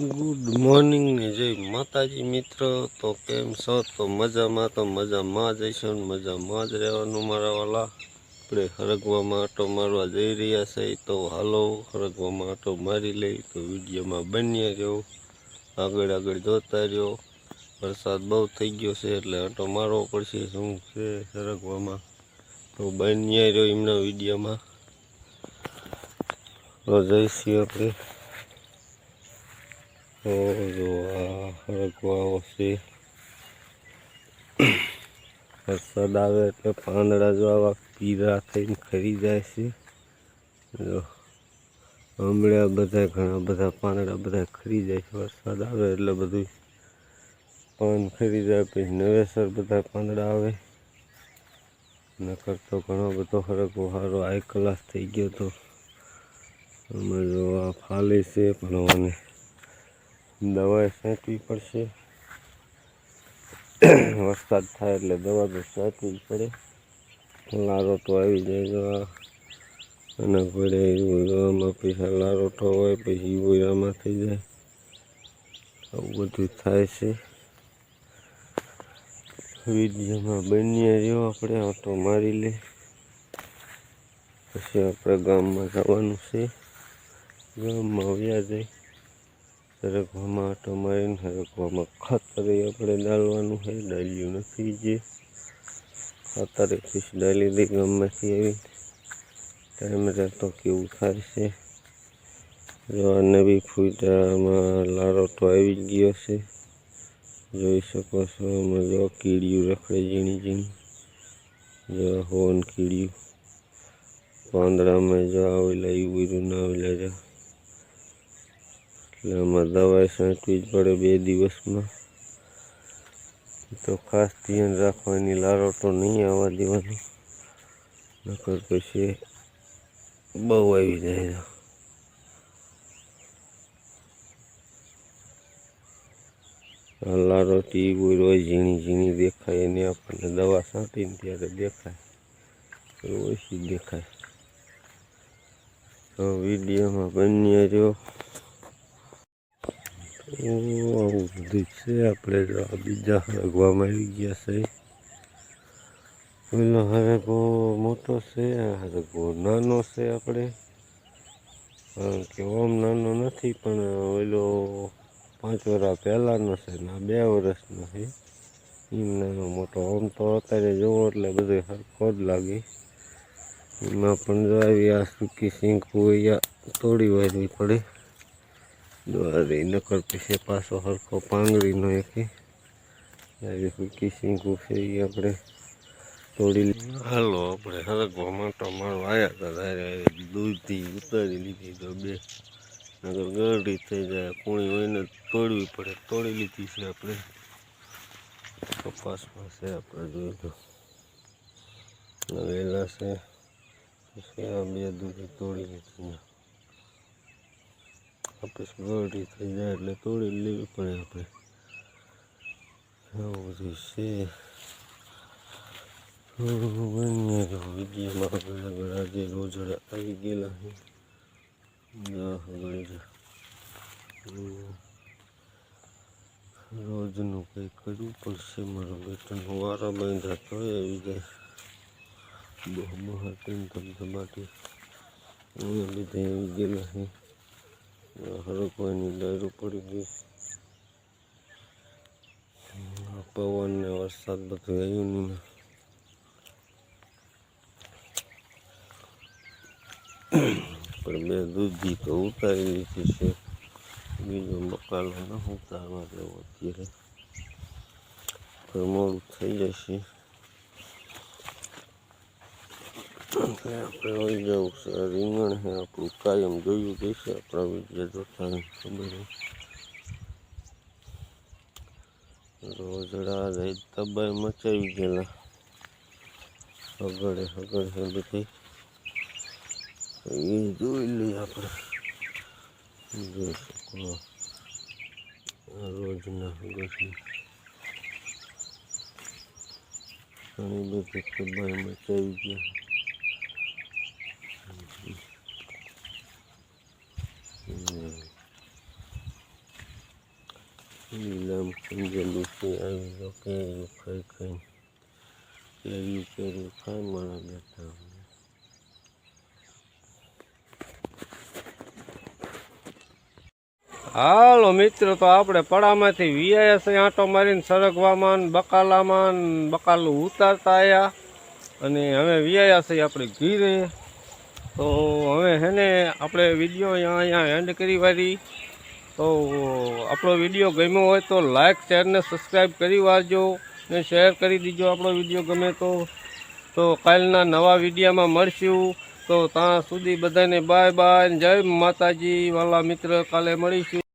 Good morning ને જય માતાજી મિત્ર. તો કેમ છો? તો મજામાં તો મજામાં જઈશું મજામાં જ રહેવાનું મારા વાલા. આપણે હરગવામાં આટો મારવા જઈ રહ્યા છે, તો હાલો હરગવામાં આટો મારી લઈ, તો વિડીયોમાં બન્યા રહ્યો આગળ આગળ જોતા રહ્યો વરસાદ બહુ થઈ ગયો છે, એટલે આટો મારવો પડશે, શું છે હરગવામાં. તો બન્યા રહ્યો એમના વિડીયોમાં. તો જઈશું આપણે. તો જો છે વરસાદ આવે એટલે પાંદડા જો આવા પીરા થઈને ખરી જાય છે જો હમણાં બધા ઘણા બધા પાંદડા બધા ખરી જાય છે વરસાદ આવે એટલે બધું પાન ખરી જાય પછી નવેસર બધા પાંદડા આવે નકર તો ઘણો બધો હરગવો સારો હાઈ ક્લાસ થઈ ગયો તો અમે જો આ ફાલે છે, પણ મને દવા છાંટવી પડશે. વરસાદ થાય એટલે દવા તો છાંટવી પડે. લારોટો આવી જાય અને પડે દવામાં આમાં લારો લારોટો હોય, પછી આમાં થઈ જાય. આવું બધું થાય છે. વિડીયોમાં બન્યા રહ્યો આપણે ઓટો મારી લે. પછી આપણે ગામમાં જવાનું છે. ગામમાં વ્યા જાય. સરગવામાં આટો મારીને સરગવામાં ખાતર આપણે ડાલવાનું છે ડાલ્યું નથી જે. ખાતર ફીસ ડાલી દઈ ગામમાંથી આવી ટાઈમ રહેતો કેવું થાય છે. જો આ નવી ફૂટામાં લારોટો આવી જ ગયો છે. જોઈ શકો છો અમે જો કીડિયું રખડે ઝીણી ઝીણી. જો હોન કીડિયું. પાંદડામાં જો આવેલા એવું ના આવેલા જો. એટલે આમાં દવા છાંટવી જ પડે બે દિવસમાં. તો ખાસ ધ્યાન રાખવાની લારો તો નહીં આવવા દેવાનો. નકર પછી બહુ આવી જાય આ ટીવી હોય ઝીણી ઝીણી દેખાય, એને આપણને દવા છાંટીને ત્યારે દેખાય. ઓછી દેખાય. વિડીયોમાં બન્યા રહ્યો આવું બધું છે આપણે બીજા હરગવામાં આવી ગયા છે. પેલો હરગો મોટો છે, આ હરગો નાનો છે આપણે. કારણ કે ઓમ નાનો નથી, પણ ઓલો પાંચ વર્ષ પહેલાંનો છે ને બે વર્ષનો છે. એમ નાનો મોટો ઓમ તો અત્યારે જોવો એટલે બધું સરખો જ લાગે. એમાં પણ જો આવી આ સૂકી સિંક હોય તોડી વાળવી પડે. દ્વારી નકર પછી પાછો હરખો પાંગડીનો એક. આવી સૂકી સિંકું છે એ આપણે તોડી હાલો, આપણે હરગવા માટો મારો આવ્યા હતા ત્યારે દૂધથી ઉતારી લીધી તો બે. નગર ગરડી થઈ જાય, કુણી હોય ને તોડવી પડે. તોડી લીધી છે આપણે. કપાસમાં છે આપણે જોઈ તો વેલા છે. બે દૂધી તોડી લીધી. પછી ગરડી થઈ જાય એટલે તોડી લેવી પડે આપણે એવું બધું છે. વિડીયોમાં આજે રોજડા આવી ગયેલા છે. રોજનું કંઈ કરવું પડશે મારો બેટનો. વારા બાંધા તો આવી જાય. બહુ મહાટીન ધમધમાટી. અહીંયા બધા આવી ગયેલા છે. હરકવાની લહેરું પડી ગઈ. પવન ને વરસાદ બધું આવ્યું નહીં પણ બે દૂધી તો ઉતારી લીધી છે. બીજો મકાલો ન ઉતારવા દેવો અત્યારે. મોડું થઈ જશે. એટલે આપણે હોઈ જવું છે. રીંગણ છે, આપણું કાયમ જોયું જઈશે આપણા વીડિયો જોતા ખબર રોજડા જાય તબાઈ મચાવી ગયેલા. હગડે હગડ છે બધી. એ જોઈ લઈએ આપણે. જોઈ શકો રોજના હગડની ઘણી બધી તબાઈ મચાવી ગયા. લીલામ સમજેલું છે આવી તો કેરીઓ ખાઈ ખાઈ કેરીઓ કેરીઓ ખાઈ હાલો મિત્રો, તો આપણે પડામાંથી વીઆઈએસ આંટો મારીને સરગવામાં બકાલામાં બકાલું ઉતારતા આવ્યા અને હવે વીઆઈએસ આપણે આપણે ઘીરે. તો હવે હેને, આપણે વીડિયો અહીંયા અહીંયા એન્ડ કરી વાળી. તો આપણો વીડિયો ગમ્યો હોય તો લાઇક શેર ને સબસ્ક્રાઈબ કરી વાંચજો ને શેર કરી દીજો આપણો વીડિયો ગમે તો. તો કાલના નવા વિડીયામાં મળશું. તો ત્યાં સુધી બધાને બાય બાય જય માતાજી. વાલા મિત્ર, કાલે મળીશું.